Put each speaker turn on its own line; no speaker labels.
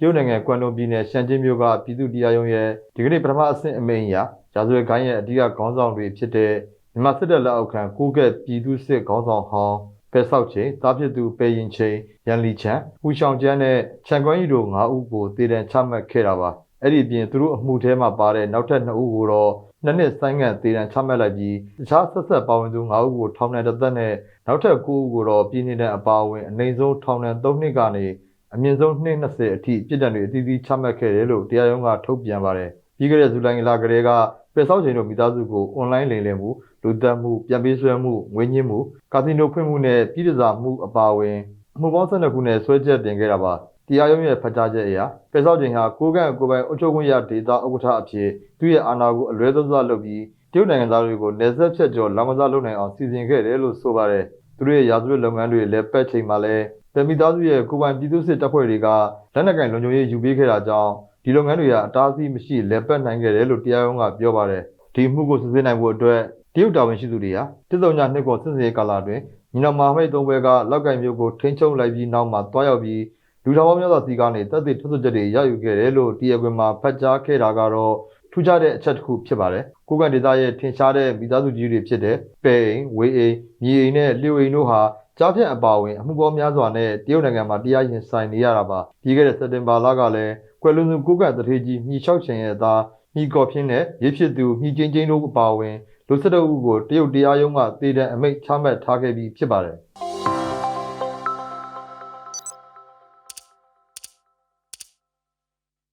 တရုတ်နိုင်ငံကွမ်တုံပြည်နယ်ရှန်ကျင်းမြို့ကပြည်သူ့တရားရုံးရဲ့ဒီကနေ့ပထမအဆင့်အမိန့်အရရာဇဝတ်ကိုင်းရဲ့အဓိကခေါင်းဆောင်တွေဖြစ်တဲ့မြန်မာစစ်တပ်လက်အောက်ခံကိုကက်ပြည်သူ့စစ်ခေါင်းဆောင်ဟောင်းပဲဆောက်ချိန်တားဖြစ်သူပဲရင်ချိန်ရန်လီချန်ဦးရှောင်းကျန်းနဲ့ချန်ကွမ်းရီတို့၅ဦးကိုတည်တံချမှတ်ခဲ့တာပါအဲ့ဒီအပြင်သူတို့အမှုထဲမှာပါတဲ့နောက်ထပ်2ဦးကိုတော့နှစ်နှစ်ဆိုင်းငံ့တည်တံချမှတ်လိုက်ပြီးတခြားဆက်ဆက်ပါဝင်သူ၅ဦးကိုထောင်ဒဏ်တစ်သက်နဲ့နောက်ထပ်9ဦးကိုတော့ပြည်내တဲ့အပါအဝင်အနိုင်ဆုံးထောင်ဒဏ်3နှစ်ကနေ အမြင့်ဆုံး220အထိပြစ်ဒဏ်တွေအသီးသီးချမှတ်ခဲ့တယ်လို့တရားရုံးကထုတ်ပြန်ပါတယ်။ပြီးခဲ့တဲ့ဇူလိုင်လကလေးကပယ်ဆောက်ချိန်တို့မိသားစုကိုအွန်လိုင်းလိမ်လည်မှုလူသက်မှုပြန်ပေးဆွဲမှုငွေညှင်းမှုကာစီနိုဖွင့်မှုနဲ့ပြည်ထစာမှုအပါအဝင်အမှုပေါင်း12ခုနဲ့ဆွဲချက်တင်ခဲ့တာပါ။တရားရုံးရဲ့ဖတ်ကြားချက်အရပယ်ဆောက်ချိန်ဟာကိုကန့်ကိုပိုင်အုပ်ချုပ်ခွင့်ရဒေသဥက္ကဋ္ဌအဖြစ်သူ့ရဲ့အာဏာကိုအလွဲသုံးစားလုပ်ပြီးတရုတ်နိုင်ငံသားတွေကိုနေဆက်ဖြတ်ကျော်လာမစားလုပ်နိုင်အောင်စီစဉ်ခဲ့တယ်လို့ဆိုပါတယ်။သူတို့ရဲ့ရာဇဝတ်လုပ်ငန်းတွေလည်းပတ်ချိန်မှာလည်း တမီသားစုရဲ့ကိုယ်ပိုင်ပြည်သူ့စစ်တပ်ဖွဲ့တွေကလက်နက်ကင်လုံခြုံရေးယူပေးခဲ့တာကြောင့်ဒီလုပ်ငန်းတွေကအတားအဆီးမရှိလက်ပတ်နိုင်ခဲ့တယ်လို့တရားရုံးကပြောပါတယ်ဒီမှုကိုစစ်ဆေးနိုင်ဖို့အတွက်တရုတ်တာဝန်ရှိသူတွေကတစ်စုံညာနှစ်ကိုစစ်ဆေးကာလအတွင်းညီနောင်မဟာမိတ်သုံးဘွဲကလောက်ကင်မျိုးကိုထိန်းချုပ်လိုက်ပြီးနောက်မှာတွားရောက်ပြီးလူထောင်ပေါင်းများစွာစီကနေတပ်တွေထုတ်ချက်တွေရယူခဲ့တယ်လို့တရားခွင်မှာဖတ်ကြားခဲ့တာကတော့ထူးခြားတဲ့အချက်တစ်ခုဖြစ်ပါတယ်ကိုကန်ဒေတာရဲ့ထင်ရှားတဲ့မိသားစုကြီးတွေဖြစ်တဲ့ပဲအိမ်ဝေးအိမ်မြေအိမ်နဲ့လျှိုအိမ်တို့ဟာ ကြားဖြတ်အပါအဝင်အမှုပေါင်းများစွာနဲ့တရုတ်နိုင်ငံမှာတရားရင်ဆိုင်နေရတာပါပြီးခဲ့တဲ့စက်တင်ဘာလကလည်းကွယ်လွန်သူကိုကတ်တထေးကြီးမြီလျှောက်ချင်ရဲ့သားမြီကော်ဖြင်းနဲ့ရစ်ဖြစ်သူမြီချင်းချင်းတို့အပါအဝင်လူ၁၁ဦးကိုတရုတ်တရားရုံးကတည်တဲ့အမိန့်ချမှတ်ထားခဲ့ပြီးဖြစ်ပါတယ်